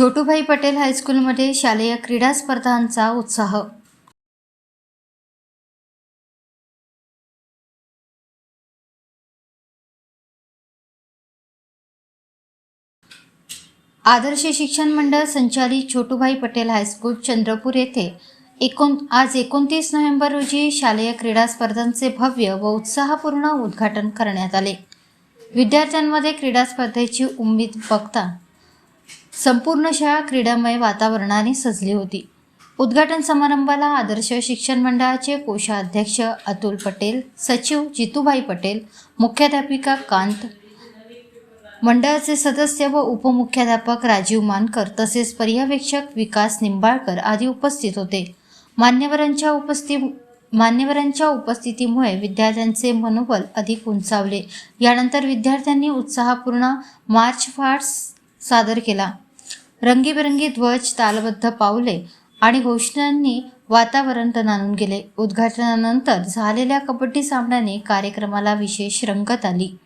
छोटूभाई पटेल हायस्कूलमध्ये शालेय क्रीडा स्पर्धांचा उत्साह. आदर्श शिक्षण मंडळ संचालित छोटूभाई पटेल हायस्कूल चंद्रपूर येथे एकोण आज एकोणतीस नोव्हेंबर रोजी शालेय क्रीडा स्पर्धांचे भव्य व उत्साहपूर्ण उद्घाटन करण्यात आले. विद्यार्थ्यांमध्ये क्रीडा स्पर्धेची उमेद बघता संपूर्ण शाळा क्रीडामय वातावरणाने सजली होती. उद्घाटन समारंभाला आदर्श शिक्षण मंडळाचे कोषाध्यक्ष अतुल पटेल सचिव जितूभाई पटेल मुख्याध्यापिका कांत मंडळाचे सदस्य व उपमुख्याध्यापक राजीव मानकर तसेच पर्यवेक्षक विकास निंबाळकर आदी उपस्थित होते. मान्यवरांच्या उपस्थित मान्यवरांच्या उपस्थितीमुळे विद्यार्थ्यांचे मनोबल अधिक उंचावले. यानंतर विद्यार्थ्यांनी उत्साहपूर्ण मार्च फास्ट सादर केला. रंगीबेरंगी ध्वज तालबद्ध पावले आणि घोषणांनी वातावरण तणानून गेले. उद्घाटनानंतर झालेल्या कबड्डी सामन्याने कार्यक्रमाला विशेष रंगत आली.